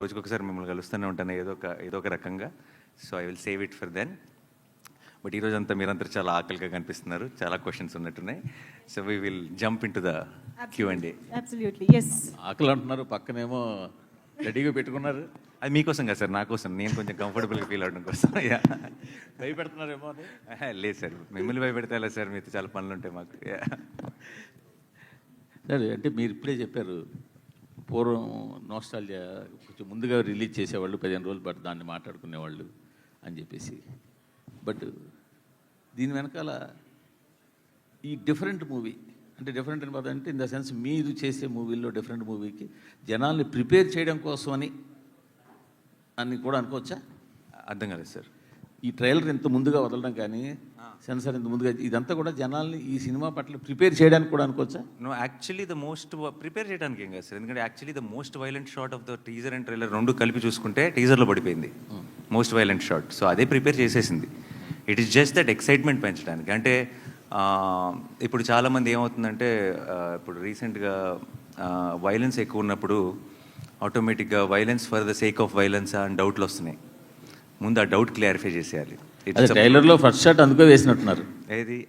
రోజుకొకసారి మిమ్మల్ని కలుస్తూనే ఉంటాను ఏదో ఒక ఏదో ఒక రకంగా. So I will save it for then but ఈరోజు అంతా మీరందరూ చాలా ఆకలిగా కనిపిస్తున్నారు. చాలా క్వశ్చన్స్ ఉన్నట్టున్నాయి. So we will jump in to the queue and. ఆకలి అంటున్నారు పక్కనేమో రెడీగా పెట్టుకున్నారు. అది మీకోసం కదా సార్ నా కోసం నేను కొంచెం కంఫర్టబుల్గా ఫీల్ అవడం కోసం. భయపెడుతున్నారేమో లేదు సార్ మిమ్మల్ని భయపెడితే ఎలా సార్? మీతో చాలా పనులు ఉంటాయి మాకు అంటే మీరు ఇప్పుడే చెప్పారు పూర్వం నోస్టాలజియా కొంచెం ముందుగా రిలీజ్ చేసేవాళ్ళు పదిహేను రోజులు బట్ దాన్ని మాట్లాడుకునేవాళ్ళు అని చెప్పేసి. బట్ దీని వెనకాల ఈ డిఫరెంట్ మూవీ అంటే డిఫరెంట్ అని అంటే ఇన్ ద సెన్స్ మీరు చేసే మూవీల్లో డిఫరెంట్ మూవీకి జనాల్ని ప్రిపేర్ చేయడం కోసం అని అని కూడా అనుకోవచ్చా? అర్థం కాలేదు సార్ ఈ ట్రైలర్ ఇంత ముందుగా వదలడం కానీ సెన్సార్ ఇంత ముందుగా ఇదంతా కూడా జనాల్ని ఈ సినిమా పట్ల ప్రిపేర్ చేయడానికి కూడా అనుకోవచ్చా? No actually the most prepare చేయడానికి ఏం కాదు సార్. ఎందుకంటే actually the most violent shot of the teaser and trailer రెండు కలిపి చూసుకుంటే టీజర్లో పడిపోయింది. మోస్ట్ వైలెంట్ షాట్ సో అదే ప్రిపేర్ చేసేసింది. It is just that excitement పెంచడానికి. అంటే ఇప్పుడు చాలామంది ఏమవుతుందంటే ఇప్పుడు రీసెంట్గా వైలెన్స్ ఎక్కువ ఉన్నప్పుడు ఆటోమేటిక్గా violence for the sake of violence అని డౌట్లు వస్తున్నాయి. ముందు ఆ డౌట్ క్లారిఫై చేసేయాలి. ట్రైలర్లో ఫస్ట్ షాట్ అందుకో వేసినట్టున్నారు. ఏది?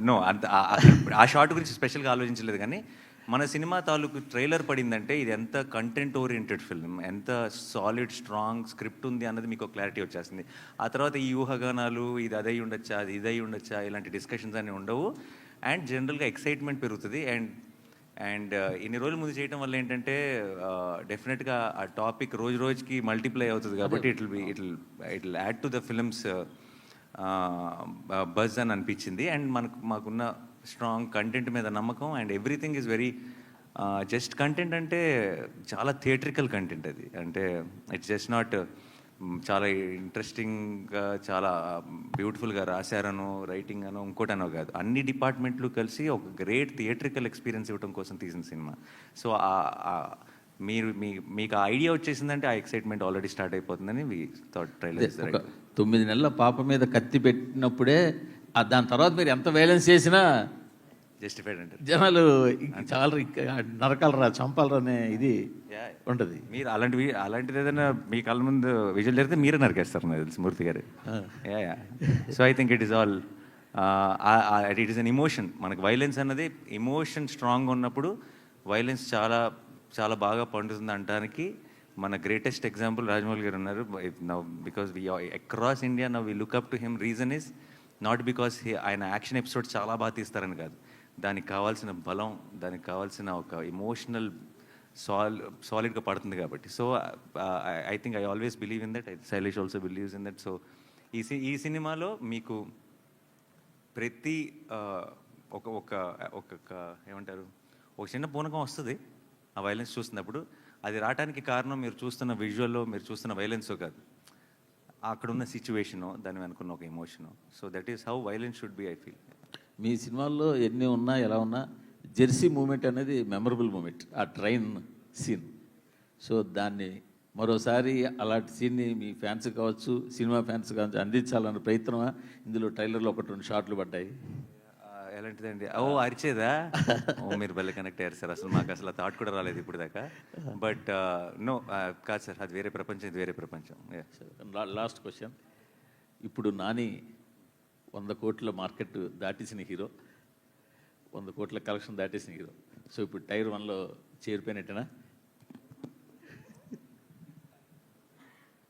నో అంత ఆ- షార్ట్ గురించి స్పెషల్గా ఆలోచించలేదు కానీ మన సినిమా తాలూకు ట్రైలర్ పడిందంటే ఇది ఎంత కంటెంట్ ఓరియంటెడ్ ఫిల్మ్ ఎంత సాలిడ్ స్ట్రాంగ్ స్క్రిప్ట్ ఉంది అన్నది మీకు క్లారిటీ వచ్చేస్తుంది. ఆ తర్వాత ఈ ఊహాగానాలు ఇది అదై ఉండొచ్చా అది ఇదై ఉండొచ్చా ఇలాంటి డిస్కషన్స్ అన్నీ ఉండవు. అండ్ జనరల్గా ఎక్సైట్మెంట్ పెరుగుతుంది. అండ్ అండ్ ఇన్ని రోజుల ముందు చేయడం వల్ల ఏంటంటే డెఫినెట్గా ఆ టాపిక్ రోజు రోజుకి మల్టిప్లై అవుతుంది కాబట్టి it be it it will add to the films buzz అని అనిపించింది. అండ్ మనకు మాకున్న స్ట్రాంగ్ కంటెంట్ మీద నమ్మకం. And everything is very just content అంటే చాలా థియేట్రికల్ కంటెంట్ అది. అంటే ఇట్స్ జస్ట్ నాట్ చాలా ఇంట్రెస్టింగ్గా చాలా బ్యూటిఫుల్గా రాశారనో రైటింగ్ అనో ఇంకోటనో కాదు. అన్ని డిపార్ట్మెంట్లు కలిసి ఒక గ్రేట్ థియేట్రికల్ ఎక్స్పీరియన్స్ ఇవ్వడం కోసం తీసిన సినిమా. సో మీరు మీ మీకు ఆ ఐడియా వచ్చేసిందంటే ఆ ఎక్సైట్మెంట్ ఆల్రెడీ స్టార్ట్ అయిపోతుందని థాట్ ట్రైలర్ తొమ్మిది నెలల పాప మీద కత్తి పెట్టినప్పుడే దాని తర్వాత మీరు ఎంత వైలెన్స్ చేసినా జస్టిఫైడ్ అంటారు. జనాలు చాలా నరకాలరా చంపాలరా అనే ఇది. ఉంటుంది. మీరు అలాంటివి అలాంటిది ఏదైనా మీ కళ్ళ ముందు విజువల్ జరిగితే మీరే నరికేస్తారు నాకు తెలుసు Murthy garu. So I think it is all it is an emotion మనకు వైలెన్స్ అన్నది ఇమోషన్ స్ట్రాంగ్ ఉన్నప్పుడు వైలెన్స్ చాలా చాలా బాగా పండుతుంది అనడానికి మన గ్రేటెస్ట్ ఎగ్జాంపుల్ రాజమౌళి గారు ఉన్నారు. Now because we across India now we look up to him reason is not because ఆయన యాక్షన్ ఎపిసోడ్ చాలా బాగా తీస్తారని కాదు. దానికి కావాల్సిన బలం దానికి కావాల్సిన ఒక ఎమోషనల్ సాల్ సాలిడ్గా పడుతుంది కాబట్టి. So I think I always believe in that Sailesh also believes in that so ఈ సి- ఈ సినిమాలో మీకు ప్రతి uh, ఒక ఒక ఒక ఏమంటారు ఒక చిన్న పూనకం వస్తుంది ఆ వైలెన్స్ చూస్తున్నప్పుడు. అది రావడానికి కారణం మీరు చూస్తున్న విజువల్లో మీరు చూస్తున్న వైలెన్సో కాదు. అక్కడ ఉన్న సిచ్యువేషను దాని వెనుకున్న ఒక emotion so that is how violence should be I feel మీ సినిమాల్లో ఎన్ని ఉన్నా ఎలా ఉన్నా జెర్సీ మూమెంట్ అనేది మెమరబుల్ మూమెంట్ ఆ ట్రైన్ సీన్. సో దాన్ని మరోసారి అలాంటి సీన్ని మీ ఫ్యాన్స్ కావచ్చు సినిమా ఫ్యాన్స్ కావచ్చు అందించాలన్న ప్రయత్నమా? ఇందులో ట్రైలర్లో ఒకటి రెండు షాట్లు పడ్డాయి. ఎలాంటిదండి? ఓ అరిచేదా? ఓ మీరు భలే కనెక్ట్ అయ్యారు సార్. అసలు మాకు అసలు థాట్ కూడా రాలేదు ఇప్పుడు దాకా. బట్ నో కాదు సార్ అది వేరే ప్రపంచం ఇది వేరే ప్రపంచం. లాస్ట్ క్వశ్చన్ ఇప్పుడు నాని వంద కోట్ల మార్కెట్ దాటేసిన హీరో. వంద కోట్ల కలెక్షన్ దాటేసిన హీరో. సో ఇప్పుడు టైర్ వన్లో చేరిపోయినట్టేనా?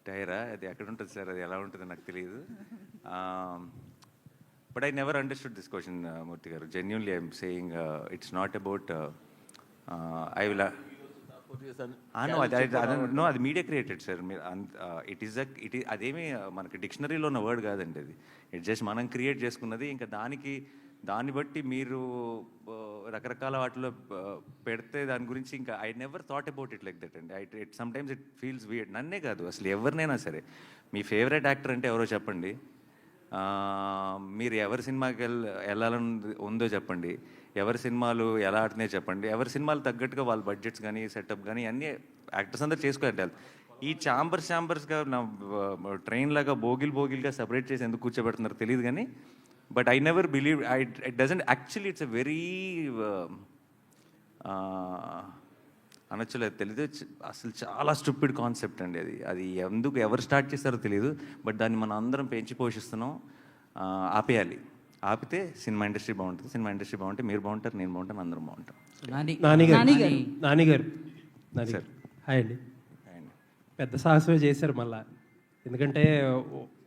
టైరా? అది ఎక్కడ ఉంటుంది సార్? అది ఎలా ఉంటుందో నాకు తెలియదు but I never understood this question Murthy garu. Genuinely I'm saying it's not about I will know అది నో అది మీడియా క్రియేటెడ్ సార్ మీరు ఇట్ ఈస్ ఇట్ అదేమి మనకి డిక్షనరీలో ఉన్న వర్డ్ కాదండి అది. ఇట్ జస్ట్ మనం క్రియేట్ చేసుకున్నది ఇంకా దానికి దాన్ని బట్టి మీరు రకరకాల వాటిలో పెడితే దాని గురించి ఇంకా I never thought about it like that అండి. I it sometimes it feels weird నన్నే కాదు అసలు ఎవరినైనా సరే. మీ ఫేవరెట్ యాక్టర్ అంటే ఎవరో చెప్పండి. మీరు ఎవరి సినిమాకి వెళ్ళ వెళ్ళాలని ఉందో చెప్పండి. ఎవరి సినిమాలు ఎలా ఆడుతున్నాయో చెప్పండి. ఎవరి సినిమాలు తగ్గట్టుగా వాళ్ళ బడ్జెట్స్ కానీ సెటప్ కానీ అన్నీ యాక్టర్స్ అందరూ చేసుకోవాలి ఈ చాంబర్స్ చాంబర్స్గా నా ట్రైన్ లాగా బోగిల్ బోగిల్గా సెపరేట్ చేసి ఎందుకు కూర్చోబెడుతున్నారు తెలియదు కానీ but I never believe I it doesn't actually it's a very అనొచ్చలేదు తెలియదు అసలు చాలా స్టూపిడ్ కాన్సెప్ట్ అండి అది. అది ఎందుకు ఎవరు స్టార్ట్ చేస్తారో తెలియదు బట్ దాన్ని మనం అందరం పెంచి పోషిస్తున్నాం ఆపేయాలి. ఆపితే సినిమా ఇండస్ట్రీ బాగుంటుంది సినిమా ఇండస్ట్రీ బాగుంటే మీరు బాగుంటారు నేను బాగుంటాను అందరం బాగుంటాం నాని నాని గారు. నాని. నాని. గారు నాని గారు హాయ్ అండి. పెద్ద సాహసమే చేశారు మళ్ళా. ఎందుకంటే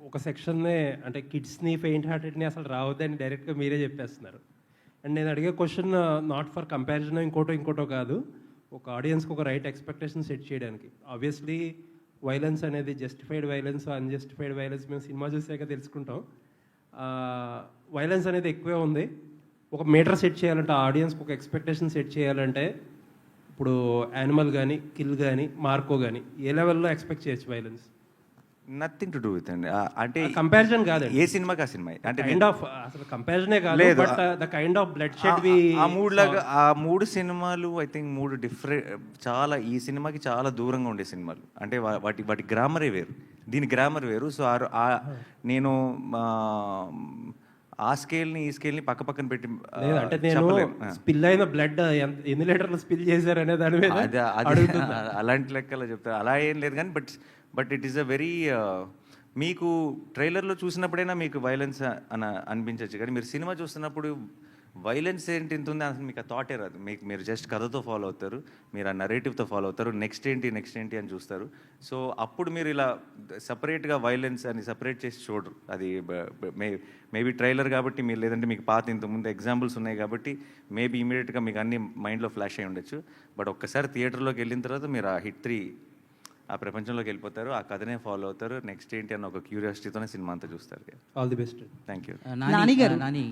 ఒక సెక్షన్నే అంటే కిడ్స్ని పెయింట్ హార్టెడ్ని అసలు రావద్దని డైరెక్ట్గా మీరే చెప్పేస్తున్నారు. అండ్ నేను అడిగే క్వశ్చన్ నాట్ ఫర్ కంపారిజన్ ఇంకోటో ఇంకోటో కాదు. ఒక ఆడియన్స్కి ఒక రైట్ ఎక్స్పెక్టేషన్ సెట్ చేయడానికి. ఆబ్వియస్లీ వైలెన్స్ అనేది జస్టిఫైడ్ వైలెన్స్ అన్జస్టిఫైడ్ వైలెన్స్ మేము సినిమా చూసాక తెలుసుకుంటాం. వైలెన్స్ అనేది ఎక్కువే ఉంది. ఒక మీటర్ సెట్ చేయాలంటే ఆడియన్స్కి ఒక ఎక్స్పెక్టేషన్ సెట్ చేయాలంటే ఇప్పుడు యానిమల్ కానీ కిల్ కానీ మార్కో కానీ ఏ లెవెల్లో ఎక్స్పెక్ట్ చేయొచ్చు violence nothing to do with అండి అంటే కంపారిజన్ కాదండి. ఏ సినిమాకి ఆ సినిమా అంటే కైండ్ ఆఫ్ అసలు కంపారిజనే కాదు but the kind of bloodshed we ఆ- మూడు లాగా ఆ మూడు సినిమాలు ఐ థింక్ మూడు డిఫరెంట్ చాలా ఈ సినిమాకి చాలా దూరంగా ఉండే సినిమాలు. అంటే వాటి వాటి గ్రామరే వేరు. దీని గ్రామర్ వేరు. సో ఆ- ఆ నేను ఆ, స్కేల్ని ఈ స్కేల్ని పక్క పక్కన పెట్టి లేదు అంటే నేను. ఆ. స్పిల్ అయిన బ్లడ్ ఎన్ని లీటర్లు స్పిల్ చేశారు అనే దాని మీద అది అది అడుగుతున్నా. అలాంటి లెక్కలో చెప్తారు అలా ఏం లేదు కానీ but but it is a very మీకు ట్రైలర్లో చూసినప్పుడైనా మీకు వైలెన్స్ అని అనిపించవచ్చు కానీ మీరు సినిమా చూస్తున్నప్పుడు వైలెన్స్ ఏంటి ఇంత ఉంది? అసలు మీకు ఆ థాటే రాదు. మీకు మీరు జస్ట్ కథతో ఫాలో అవుతారు. మీరు ఆ నరేటివ్తో ఫాలో అవుతారు. నెక్స్ట్ ఏంటి? నెక్స్ట్ ఏంటి? అని చూస్తారు. సో అప్పుడు మీరు ఇలా సపరేట్గా వైలెన్స్ అని సపరేట్ చేసి చూడరు. అది మే మేబీ ట్రైలర్ కాబట్టి మీరు లేదంటే మీకు పాత ఇంతకుముందు ఎగ్జాంపుల్స్ ఉన్నాయి కాబట్టి మేబీ ఇమీడియట్గా మీకు అన్ని మైండ్లో ఫ్లాష్ అయి ఉండొచ్చు. బట్ ఒక్కసారి థియేటర్లోకి వెళ్ళిన తర్వాత మీరు ఆ హిట్ త్రీ ఆ ప్రపంచంలోకి వెళ్ళిపోతారు ఆ కథనే ఫాలో అవుతారు. నెక్స్ట్ ఏంటి అన్న ఒక క్యూరియాసిటీతోనే సినిమా అంతా చూస్తారు all the best thank you Nani garu Nani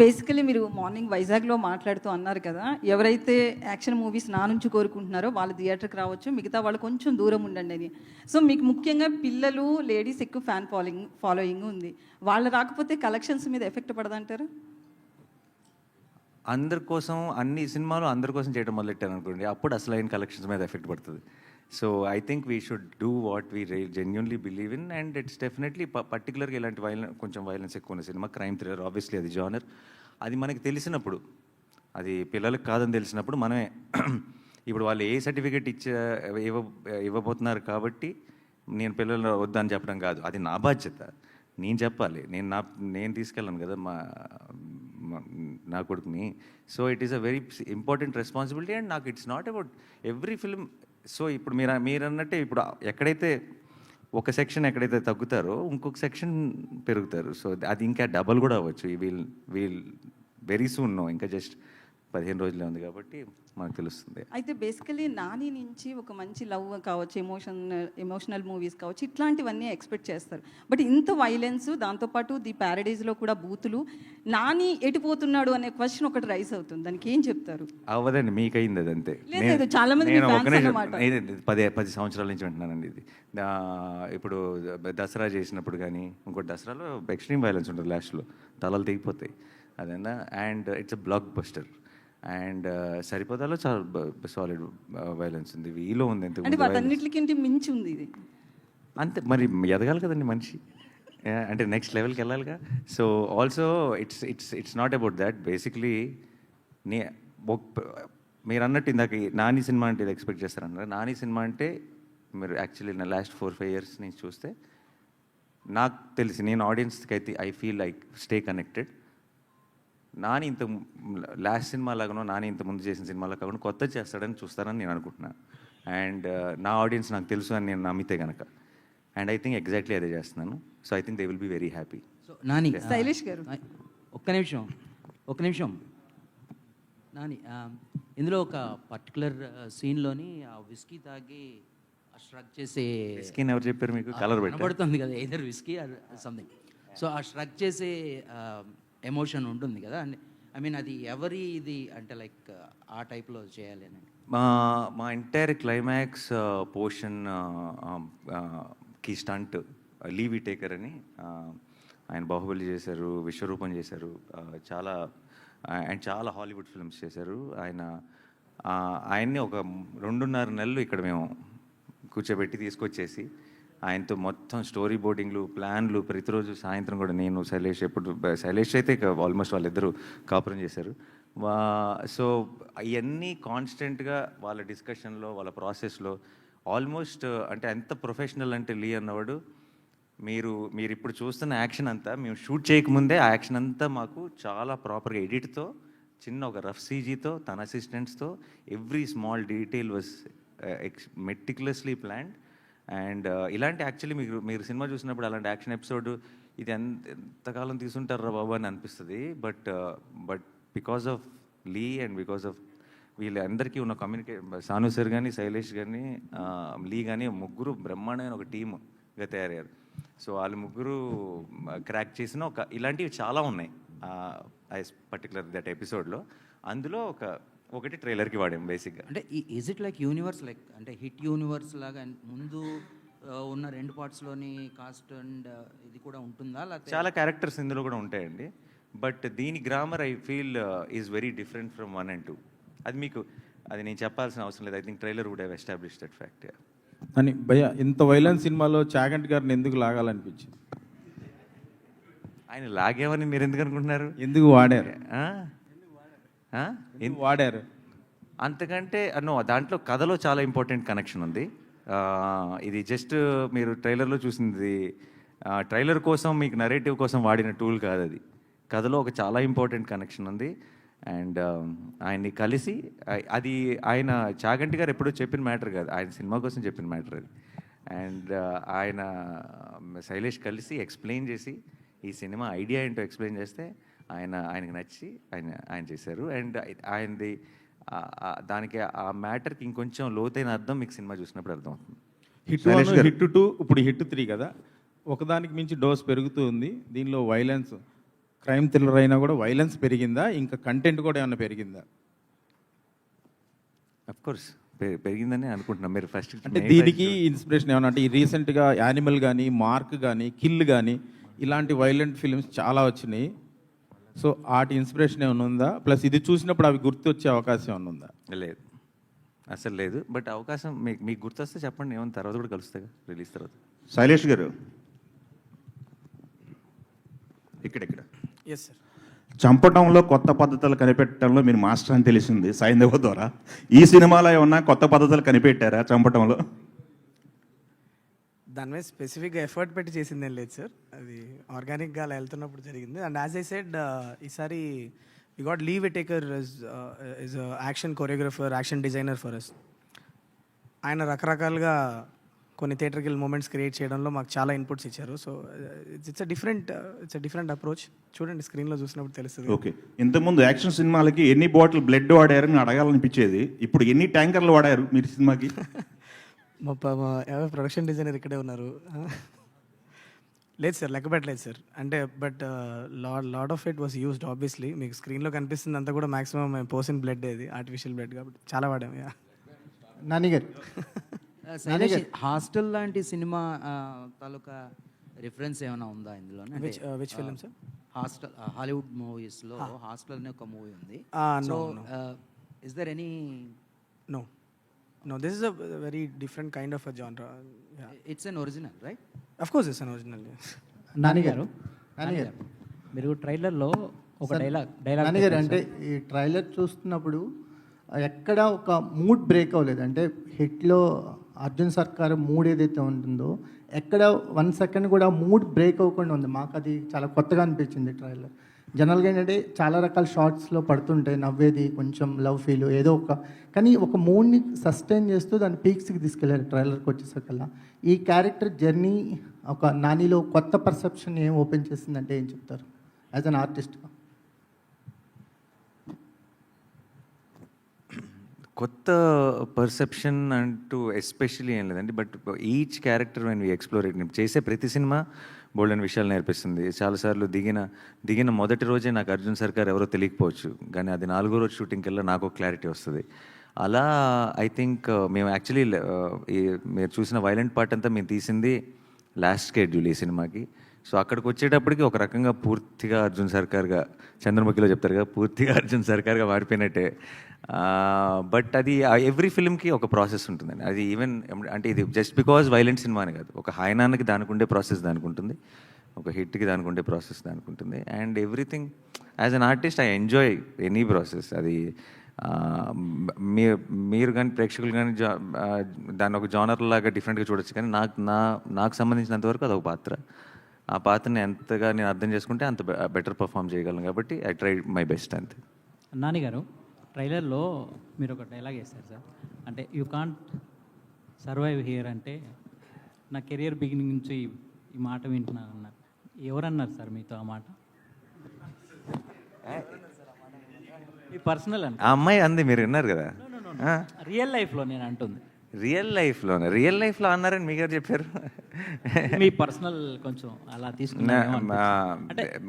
basically మీరు మార్నింగ్ వైజాగ్లో మాట్లాడుతూ అన్నారు కదా ఎవరైతే యాక్షన్ మూవీస్ నా నుంచి కోరుకుంటున్నారో వాళ్ళు థియేటర్కి రావచ్చు మిగతా వాళ్ళు కొంచెం దూరం ఉండండి అని. సో మీకు ముఖ్యంగా పిల్లలు లేడీస్ ఎక్కువ ఫ్యాన్ ఫాలోయింగ్ ఫాలోయింగ్ ఉంది. వాళ్ళు రాకపోతే కలెక్షన్స్ మీద ఎఫెక్ట్ పడదంటారు? అందరి కోసం అన్ని సినిమాలు అందరి కోసం చేయడం మొదలెట్టాను అనుకోండి అప్పుడు అసలైన కలెక్షన్స్ మీద ఎఫెక్ట్ పడుతుంది. So I think we should do what we genuinely believe in and it's definitely పర్టికులర్గా ఇలాంటి వైలెన్ కొంచెం వైలెన్స్ ఎక్కువ ఉన్న సినిమా క్రైమ్ థ్రిల్లర్ ఆబ్వియస్లీ అది జానర్ అది మనకి తెలిసినప్పుడు అది పిల్లలకు కాదని తెలిసినప్పుడు మనమే ఇప్పుడు వాళ్ళు ఏ సర్టిఫికేట్ ఇచ్చే ఇవ్వ ఇవ్వబోతున్నారు కాబట్టి నేను పిల్లలు వద్దని చెప్పడం కాదు. అది నా బాధ్యత. నేను చెప్పాలి. నేను నా నేను తీసుకెళ్ళాను కదా మా మా- నా కొడుకుని. So it is a very important responsibility and నాకు it's not about every film so ఇప్పుడు మీరు మీరన్నట్టే ఇప్పుడు ఎక్కడైతే ఒక సెక్షన్ ఎక్కడైతే తగ్గుతారో ఇంకొక సెక్షన్ పెరుగుతారు. సో అది ఇంకా డబల్ కూడా అవ్వచ్చు. We'll we'll very soon know. ఇంకా జస్ట్ పదిహేను రోజులే ఉంది కాబట్టి మనకు తెలుస్తుంది. అయితే బేసికలీ నాని నుంచి ఒక మంచి లవ్ కావచ్చు ఎమోషన్ ఎమోషనల్ మూవీస్ కావచ్చు ఇట్లాంటివన్నీ ఎక్స్పెక్ట్ చేస్తారు. బట్ ఇంత వైలెన్స్ దాంతోపాటు ది ప్యారడైజ్లో కూడా బూతులు నాని ఎటుపోతున్నాడు అనే క్వశ్చన్ ఒకటి రైస్ అవుతుంది. దానికి ఏం చెప్తారు? అవ్వదండి మీకు అయింది అది అంతే. లేదు, చాలా మంది పది పది సంవత్సరాల నుంచి వింటున్నానండి ఇది. ఇప్పుడు దసరా చేసినప్పుడు కానీ ఇంకోటి దసరాలో ఎక్స్ట్రీమ్ వైలెన్స్ ఉంటుంది లాస్ట్లో తలలు తెగిపోతాయి. అదన్నా and it's a blockbuster అండ్ సరిపోతాలో చాలా సాలిడ్ వైలెన్స్ ఉంది. వీలో ఉంది ఎంత అంటే మించి ఉంది ఇది. అంతే మరి ఎదగాలి కదండి మనిషి. Yeah, అంటే నెక్స్ట్ లెవెల్కి వెళ్ళాలిగా. So also it's it's it's not about that basically నే ఒక్- మీరు అన్నట్టు ఇందాక ఈ నాని సినిమా అంటే ఇది ఎక్స్పెక్ట్ చేస్తారన్నారు నాని సినిమా అంటే మీరు యాక్చువల్లీ నా లాస్ట్ ఫోర్ ఫైవ్ ఇయర్స్ నుంచి చూస్తే నాకు తెలిసి నేను ఆడియన్స్కి అయితే I feel like stay connected Nani ఇంత లాస్ట్ సినిమా లాగానో నాని ఇంత ముందు చేసిన సినిమాలో కాకుండా కొత్త చేస్తాడని చూస్తారని నేను అనుకుంటున్నాను అండ్ నా ఆడియన్స్ నాకు తెలుసు అని నేను నమ్మితే కనుక అండ్ ఐ థింక్ ఎగ్జాక్ట్లీ అదే చేస్తున్నాను. So I think they will be very happy. So Nani. Sailesh garu. ఆ, ఒక్క నిమిషం. ఒక్క నిమిషం. నాని ఆ, ఇందులో ఒక పర్టికులర్ సీన్లోని ఆ విస్కీ తాగి స్ట్రక్ చేసే స్కిన్ ఎవరు చెప్పారు మీకు? కలర్ పెట్టి కనబడుతుంది కదా ఇద్దరు విస్కీ సంథింగ్ సో ఆ స్ట్రక్ చేసే ఎమోషన్ ఉంటుంది కదా. ఐ మీన్ అది ఎవరి ఇది అంటే లైక్ ఆ టైప్లో చేయాలి అని మా మా ఎంటైర్ క్లైమాక్స్ పోర్షన్కి స్టంట్ లీవీ టేకర్ అని uh, ఆయన బాహుబలి చేశారు విశ్వరూపం చేశారు uh, చాలా అండ్ చాలా హాలీవుడ్ ఫిల్మ్స్ చేశారు. ఆయన uh, ఆయన్ని ఒక రెండున్నర నెలలు ఇక్కడ మేము కూర్చోబెట్టి తీసుకొచ్చేసి ఆయనతో మొత్తం స్టోరీ బోర్డింగ్లు ప్లాన్లు ప్రతిరోజు సాయంత్రం కూడా నేను శైలేష్ ఎప్పుడు శైలేష్ అయితే ఆల్మోస్ట్ వాళ్ళిద్దరూ కాపురం చేశారు. సో అవన్నీ కాన్స్టెంట్గా వాళ్ళ డిస్కషన్లో వాళ్ళ ప్రాసెస్లో ఆల్మోస్ట్ అంటే ఎంత ప్రొఫెషనల్ అంటే లీ అన్నవాడు మీరు మీరు ఇప్పుడు చూస్తున్న యాక్షన్ అంతా మేము షూట్ చేయకముందే ఆ యాక్షన్ అంతా మాకు చాలా ప్రాపర్గా ఎడిట్తో చిన్న ఒక రఫ్ సీజీతో తన అసిస్టెంట్స్తో ఎవ్రీ స్మాల్ డీటెయిల్ వాజ్ ఎక్స్ మెటిక్యులస్లీ ప్లాన్డ్ అండ్ ఇలాంటి యాక్చువల్లీ మీరు మీరు సినిమా చూసినప్పుడు అలాంటి యాక్షన్ ఎపిసోడ్ ఇది ఎంత ఎంతకాలం తీసుంటారా బాబు అని అనిపిస్తుంది. But but because of Lee and because of వీళ్ళందరికీ ఉన్న కమ్యూనికే సాను సార్ కానీ శైలేష్ కానీ లీ కానీ ముగ్గురు బ్రహ్మాండమైన ఒక టీమ్గా తయారయ్యారు. సో వాళ్ళు ముగ్గురు క్రాక్ చేసిన ఒక ఇలాంటివి చాలా ఉన్నాయి పర్టికులర్ దట్ ఎపిసోడ్లో. అందులో ఒక ఒకటి ట్రైలర్కి వాడాం బేసిక్గా. అంటే is it like universe like అంటే హిట్ యూనివర్స్ లాగా ముందు ఉన్న రెండు పార్ట్స్లోని కాస్ట్ అండ్ ఇది కూడా ఉంటుందా? లేకపోతే చాలా క్యారెక్టర్స్ ఇందులో కూడా ఉంటాయండి. బట్ దీని grammar I feel is very different from one and two అది మీకు అది నేను చెప్పాల్సిన అవసరం లేదు. I think trailer would have establish that fact అని భయ్య ఇంత వైలెన్స్ సినిమాలో చాగంటి గారిని ఎందుకు లాగాలనిపించింది? ఆయన లాగేమని మీరు ఎందుకు అనుకుంటున్నారు? ఎందుకు వాడారు? వాడారు? అంతకంటే నో దాంట్లో కథలో చాలా ఇంపార్టెంట్ కనెక్షన్ ఉంది. ఇది జస్ట్ మీరు ట్రైలర్లో చూసింది ట్రైలర్ కోసం మీకు నరేటివ్ కోసం వాడిన టూల్ కాదు అది. కథలో ఒక చాలా ఇంపార్టెంట్ కనెక్షన్ ఉంది. అండ్ ఆయన్ని కలిసి అది ఆయన చాగంటి గారు ఎప్పుడో చెప్పిన మ్యాటర్ కాదు ఆయన సినిమా కోసం చెప్పిన మ్యాటర్ అది. అండ్ ఆయన శైలేష్ కలిసి ఎక్స్ప్లెయిన్ చేసి ఈ సినిమా ఐడియా ఏంటో ఎక్స్ప్లెయిన్ చేస్తే ఆయన ఆయనకు నచ్చి ఆయన ఆయన చేశారు. అండ్ ఆయనది దానికి ఆ మ్యాటర్కి ఇంకొంచెం లోతైన అర్థం మీకు సినిమా చూసినప్పుడు అర్థమవుతుంది. హిట్ వన్ హిట్ టూ ఇప్పుడు హిట్ త్రీ కదా. ఒకదానికి మించి డోస్ పెరుగుతూ ఉంది. దీనిలో వైలెన్స్ క్రైమ్ థ్రిల్లర్ అయినా కూడా వైలెన్స్ పెరిగిందా? ఇంకా కంటెంట్ కూడా ఏమైనా పెరిగిందా? అఫ్ కోర్స్ పెరిగిందని అనుకుంటున్నాం. మీరు ఫస్ట్ అంటే దీనికి ఇన్స్పిరేషన్ ఏమన్నా అంటే ఈ రీసెంట్గా యానిమల్ కానీ మార్క్ కానీ కిల్ కానీ ఇలాంటి వైలెంట్ ఫిల్మ్స్ చాలా వచ్చినాయి. సో వాటి ఇన్స్పిరేషన్ ఏమైనా ఉందా? ప్లస్ ఇది చూసినప్పుడు అవి గుర్తొచ్చే అవకాశం ఏమైనా ఉందా? లేదు. అసలు లేదు. బట్ అవకాశం మీకు మీకు గుర్తొస్తే చెప్పండి. ఏమైనా తర్వాత కూడా కలుస్తాగా రిలీజ్ తర్వాత. శైలేష్ గారు. ఇక్కడిక్కడ ఎస్ సార్ చంపటంలో కొత్త పద్ధతులు కనిపెట్టడంలో మీరు మాస్టర్ అని తెలిసింది సైంధవ ద్వారా. ఈ సినిమాలో ఏమన్నా కొత్త పద్ధతులు కనిపెట్టారా చంపటంలో? దాని మీద స్పెసిఫిక్గా ఎఫర్ట్ పెట్టి చేసిందేం లేదు సార్ అది ఆర్గానిక్గా అలా వెళ్తున్నప్పుడు జరిగింది. అండ్ యాజ్ ఐ సెడ్ ఈసారి we got Lee Whittaker is is action choreographer action designer for us ఆయన రకరకాలుగా కొన్ని థియేటర్కి మూమెంట్స్ క్రియేట్ చేయడంలో మాకు చాలా ఇన్పుట్స్ ఇచ్చారు. So it's a different it's a different approach చూడండి స్క్రీన్లో చూసినప్పుడు తెలుస్తుంది. ఓకే ఇంతకుముందు యాక్షన్ సినిమాలకి ఎన్ని బాటిల్ బ్లడ్ వాడారని అడగాలనిపించేది. ఇప్పుడు ఎన్ని ట్యాంకర్లు వాడారు మీరు సినిమాకి మా ప- మా ఎవరు ప్రొడక్షన్ డిజైనర్ ఇక్కడే ఉన్నారు. లేదు సార్ లెక్క పెట్టలేదు సార్. అంటే but lot lot of it was used obviously మీకు స్క్రీన్లో కనిపిస్తుంది అంతా కూడా మాక్సిమం మేము పోసిన బ్లడ్ ఇది ఆర్టిఫిషియల్ బ్లడ్ కాబట్టి. చాలా వాడాం యా. నాని గారు. హాస్టల్ లాంటి సినిమా ఆ, తాలూకా రిఫరెన్స్ ఏమైనా ఉందా ఇందులో? Which, uh, which film, sir? Hostel Hollywood మూవీస్లో హాస్టల్ అనే ఒక మూవీ ఉంది. So is there any no no this is a very different kind of a genre it's an original right of course is an original Nani garu Nani garu మీరు ట్రైలర్లో ఒక dialogue dialogue Nani గారు అంటే ఈ trailer చూస్తున్నప్పుడు ఎక్కడ ఒక mood break అవ్వలేదు. అంటే హిట్లో అర్జున్ సర్కార్ మూడ్ ఏదైతే ఉంటుందో ఎక్కడ వన్ సెకండ్ కూడా మూడ్ బ్రేక్ అవ్వకుండా ఉంది. మాకు అది చాలా కొత్తగా అనిపించింది ట్రైలర్. జనరల్గా ఏంటంటే చాలా రకాల షార్ట్స్లో పడుతుంటాయి నవ్వేది కొంచెం లవ్ ఫీల్ ఏదో ఒక కానీ ఒక మూడ్ని సస్టైన్ చేస్తూ దాన్ని పీక్స్కి తీసుకెళ్ళారు ట్రైలర్కి వచ్చేసరికల్లా. ఈ క్యారెక్టర్ జర్నీ ఒక నానిలో కొత్త పర్సెప్షన్ ఏం ఓపెన్ చేసిందంటే ఏం చెప్తారు? యాజ్ అన్ ఆర్టిస్ట్గా కొత్త పర్సెప్షన్ అంటూ ఎస్పెషలీ ఏం లేదండి but each character when we explore చేసే ప్రతి సినిమా బోల్డెన్ విషయాలు నేర్పిస్తుంది. చాలాసార్లు దిగిన దిగిన మొదటి రోజే నాకు అర్జున్ సర్కార్ ఎవరో తెలియకపోవచ్చు. కానీ అది నాలుగో రోజు షూటింగ్కి వెళ్ళా నాకు క్లారిటీ వస్తుంది. అలా ఐ థింక్ మేము యాక్చువల్లీ మీరు చూసిన వైలెంట్ పార్ట్ అంతా మేము తీసింది లాస్ట్ షెడ్యూల్ ఈ సినిమాకి. సో అక్కడికి వచ్చేటప్పటికి ఒక రకంగా పూర్తిగా అర్జున్ సర్కార్గా చంద్రముఖిలో చెప్తారు కదా పూర్తిగా అర్జున్ సర్కార్గా మారిపోయినట్టే. బట్ అది ఎవ్రీ ఫిల్మ్కి ఒక ప్రాసెస్ ఉంటుందండి. అది ఈవెన్ అంటే ఇది జస్ట్ బికాజ్ వైలెంట్ సినిమా అని కాదు. ఒక హాయనానికి దానికి ఉండే ప్రాసెస్ దానికి ఉంటుంది ఒక హిట్కి దానికి ఉండే ప్రాసెస్ దానికి ఉంటుంది and everything as an artist I enjoy any process. అది మీరు మీరు కానీ ప్రేక్షకులు కానీ జా దాన్ని ఒక జానర్ లాగా డిఫరెంట్గా చూడొచ్చు. కానీ నాకు నా నాకు సంబంధించినంతవరకు అది అదొక పాత్ర. ఆ పాత్రని ఎంతగా నేను అర్థం చేసుకుంటే అంత బెటర్ పర్ఫామ్ చేయగలను కాబట్టి ఐ ట్రై మై బెస్ట్ అంతే. నాని గారు ట్రైలర్లో మీరు ఒక డైలాగ్ వేస్తారు సార్. అంటే యూ కాంట్ సర్వైవ్ హియర్ అంటే నా కెరియర్ బిగినింగ్ నుంచి ఈ- మాట వింటున్నాను అన్నారు. ఎవరన్నారు సార్ మీతో ఆ మాట? పర్సనల్ అంట. ఆ అమ్మాయి అంది మీరు విన్నారు కదా? రియల్ లైఫ్లో నేను అంటుంది. రియల్ లైఫ్లోనే రియల్ లైఫ్లో అన్నారని మీకు ఎవరు చెప్పారు. మీ పర్సనల్ కొంచెం అలా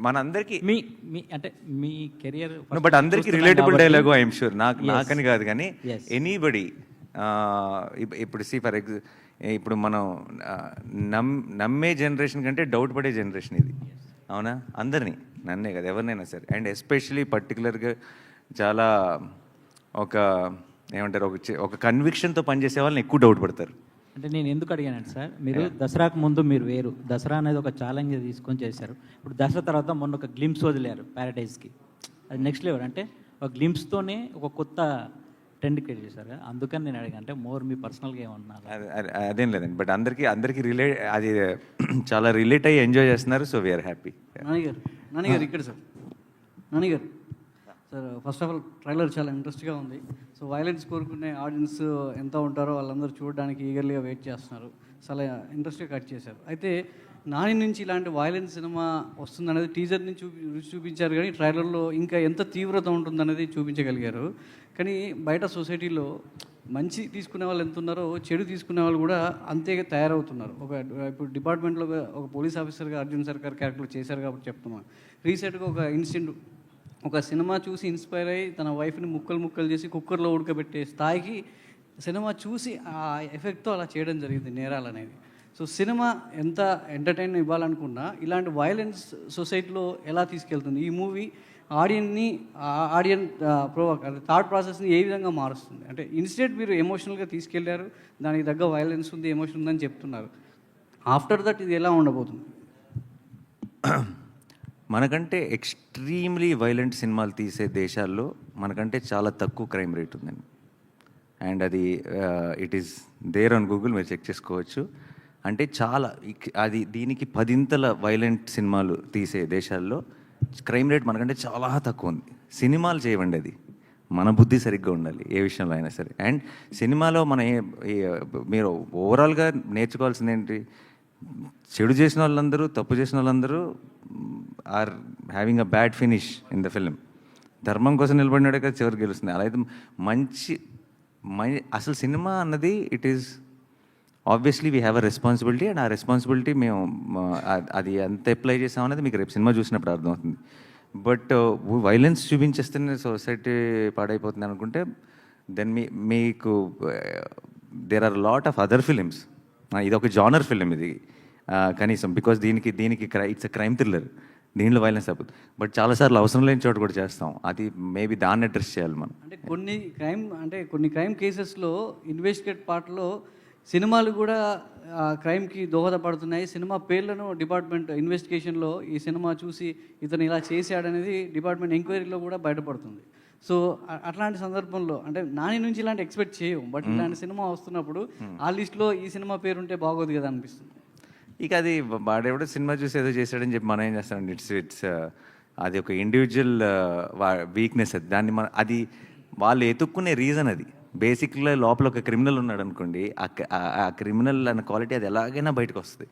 మనందరికీ మీ మీ అంటే మీ కెరియర్ బట్ అందరికి రిలేటబుల్ డైలాగు ఐఎమ్ షూర్ నాకు నాకని కాదు కానీ. ఎనీబడి ఇప్పుడు సి ఫర్ ఎగ్జ ఇప్పుడు మనం నమ్ నమ్మే జనరేషన్ కంటే డౌట్ పడే జనరేషన్ ఇది. అవునా? అందరినీ నన్నే కదా ఎవరినైనా సరే. అండ్ ఎస్పెషలీ పర్టికులర్గా చాలా ఒక ఏమంటారు ఒక చి- ఒక కన్విక్షన్తో పనిచేసే వాళ్ళని ఎక్కువ డౌట్ పడతారు. అంటే నేను ఎందుకు అడిగానంటే సార్ మీరు దసరాకు ముందు మీరు వేరు. దసరా అనేది ఒక ఛాలెంజ్ తీసుకొని చేశారు. ఇప్పుడు దసరా తర్వాత మొన్న ఒక గ్లిమ్స్ వదిలేరు ప్యారడైజ్కి అది నెక్స్ట్ లెవెల్ అంటే ఒక గ్లిమ్స్తోనే ఒక కొత్త ట్రెండ్ క్రియేట్ చేశారు. అందుకని నేను అడిగాను. అంటే మోర్ మీ పర్సనల్గా ఏమన్నా అది- లేదండి. బట్ అందరికీ అందరికీ రిలేట్ అది చాలా రిలేట్ అయ్యి ఎంజాయ్ చేస్తున్నారు. సో వీఆర్ హ్యాపీ నానిగారు నానిగారు ఇక్కడ sir. నానిగారు. Sir first of all trailer చాలా ఇంట్రెస్ట్గా ఉంది. సో వైలెన్స్ కోరుకునే ఆడియన్స్ ఎంత ఉంటారో వాళ్ళందరూ చూడడానికి ఈగర్లీగా వెయిట్ చేస్తున్నారు. చాలా ఇంట్రెస్ట్గా కట్ చేశారు. అయితే నాని నుంచి ఇలాంటి వైలెన్స్ సినిమా వస్తుందనేది టీజర్ నుంచి చూపి రుచి చూపించారు కానీ ట్రైలర్లో ఇంకా ఎంత తీవ్రత ఉంటుందనేది చూపించగలిగారు. కానీ బయట సొసైటీలో మంచి తీసుకునే వాళ్ళు ఎంత ఉన్నారో చెడు తీసుకునే వాళ్ళు కూడా అంతే తయారవుతున్నారు. ఒక ఇప్పుడు డిపార్ట్మెంట్లో ఒక పోలీస్ ఆఫీసర్గా అర్జున్ సర్కార్ క్యారెక్టర్ చేశారు కాబట్టి చెప్తున్నాను రీసెంట్గా ఒక ఇన్సిడెంట్ ఒక సినిమా చూసి ఇన్స్పైర్ అయ్యి తన వైఫ్ని ముక్కలు ముక్కలు చేసి కుక్కర్లో ఉడకబెట్టే స్థాయికి సినిమా చూసి ఆ ఎఫెక్ట్తో అలా చేయడం జరిగింది నేరాలు అనేది. సో సినిమా ఎంత ఎంటర్టైన్ ఇవ్వాలనుకున్నా ఇలాంటి వైలెన్స్ సొసైటీలో ఎలా తీసుకెళ్తుంది? ఈ మూవీ ఆడియన్ని ఆడియన్ ప్రోవక్ అంటే థాట్ ప్రాసెస్ని ఏ విధంగా మారుస్తుంది? అంటే ఇన్స్టెంట్ మీరు ఎమోషనల్గా తీసుకెళ్ళారు దానికి తగ్గ వైలెన్స్ ఉంది ఎమోషన్ ఉందని చెప్తున్నారు. ఆఫ్టర్ దట్ ఇది ఎలా ఉండబోతుంది? మనకంటే ఎక్స్ట్రీమ్లీ వైలెంట్ సినిమాలు తీసే దేశాల్లో మనకంటే చాలా తక్కువ క్రైమ్ రేట్ ఉందండి. అండ్ అది it is there on Google మీరు చెక్ చేసుకోవచ్చు. అంటే చాలా అది దీనికి పదింతల వైలెంట్ సినిమాలు తీసే దేశాల్లో క్రైమ్ రేట్ మనకంటే చాలా తక్కువ ఉంది. సినిమాలు చేయవండి అది. మన బుద్ధి సరిగ్గా ఉండాలి ఏ విషయంలో అయినా సరే. అండ్ సినిమాలో మన ఏ- ఏ- మీరు ఓవరాల్గా నేర్చుకోవాల్సింది ఏంటి చెడు చేసిన వాళ్ళందరూ తప్పు చేసిన వాళ్ళందరూ are having a bad finish in the film. ధర్మం కోసం నిలబడినాడే కదా చివరికి గెలుస్తుంది. అలా అయితే మంచి మై అసలు సినిమా అన్నది it is obviously we have a responsibility and ఆ రెస్పాన్సిబిలిటీ మేము అది ఎంత అప్లై చేసామనేది మీకు రేపు సినిమా చూసినప్పుడు అర్థమవుతుంది. బట్ వైలెన్స్ చూపించేస్తేనే సొసైటీ పాడైపోతుంది అనుకుంటే దెన్ మీ మీకు there are lot of other films ఇది ఒక జానర్ ఫిలిం ఇది. కనీసం బికాస్ దీనికి దీనికి క్రై ఇట్స్ అ క్రైమ్ థ్రిల్లర్ దీంట్లో వైలెన్స్ తప్పదు బట్ చాలాసార్లు అవసరం లేని చోట కూడా చేస్తాం. అది మేబీ దాన్ని అడ్రస్ చేయాలి మనం. అంటే కొన్ని క్రైమ్ అంటే కొన్ని క్రైమ్ కేసెస్లో ఇన్వెస్టిగేట్ పార్ట్లో సినిమాలు కూడా క్రైమ్కి దోహదపడుతున్నాయి. సినిమా పేర్లను డిపార్ట్మెంట్ ఇన్వెస్టిగేషన్లో ఈ సినిమా చూసి ఇతను ఇలా చేశాడనేది డిపార్ట్మెంట్ ఎంక్వైరీలో కూడా బయటపడుతుంది. సో అట్లాంటి సందర్భంలో అంటే నాని నుంచి ఇలాంటి ఎక్స్పెక్ట్ చేయం బట్ ఇలాంటి సినిమా వస్తున్నప్పుడు ఆ లిస్ట్లో ఈ సినిమా పేరు ఉంటే బాగోదు కదా అనిపిస్తుంది. ఇక అది వాడెవడో సినిమా చూసి ఏదో చేశాడని చెప్పి మనం ఏం చేస్తాం ఇట్స్ ఇట్స్ అది ఒక ఇండివిజువల్ వీక్నెస్ అది. దాన్ని మన అది వాళ్ళు ఎతుక్కునే రీజన్ అది. బేసిక్గా లోపల ఒక క్రిమినల్ ఉన్నాడు అనుకోండి ఆ క్రిమినల్ అన్న క్వాలిటీ అది ఎలాగైనా బయటకు వస్తుంది.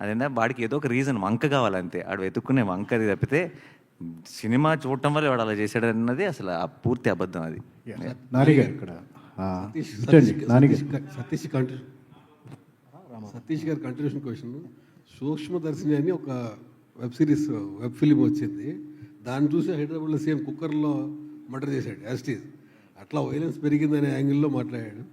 అదేంటే వాడికి ఏదో ఒక రీజన్ వంక కావాలంతే. ఆడు వెతుక్కునే వంక అది తప్పితే సినిమా చూడటం వల్ల వాడు అలా చేశాడు అన్నది అసలు ఆ పూర్తి అబద్ధం అది. ఇక్కడ. సతీష్ కంటిన్యూ సతీష్ గారి కంటిన్యూషన్ క్వశ్చన్ సూక్ష్మదర్శిని అని ఒక వెబ్ సిరీస్ వెబ్ ఫిలిం వచ్చింది. దాన్ని చూసి హైదరాబాద్లో సేమ్ కుక్కర్లో మర్డర్ చేశాడు యాస్టీజ్ అట్లా వైలెన్స్ పెరిగిందనే యాంగిల్లో మాట్లాడాడు.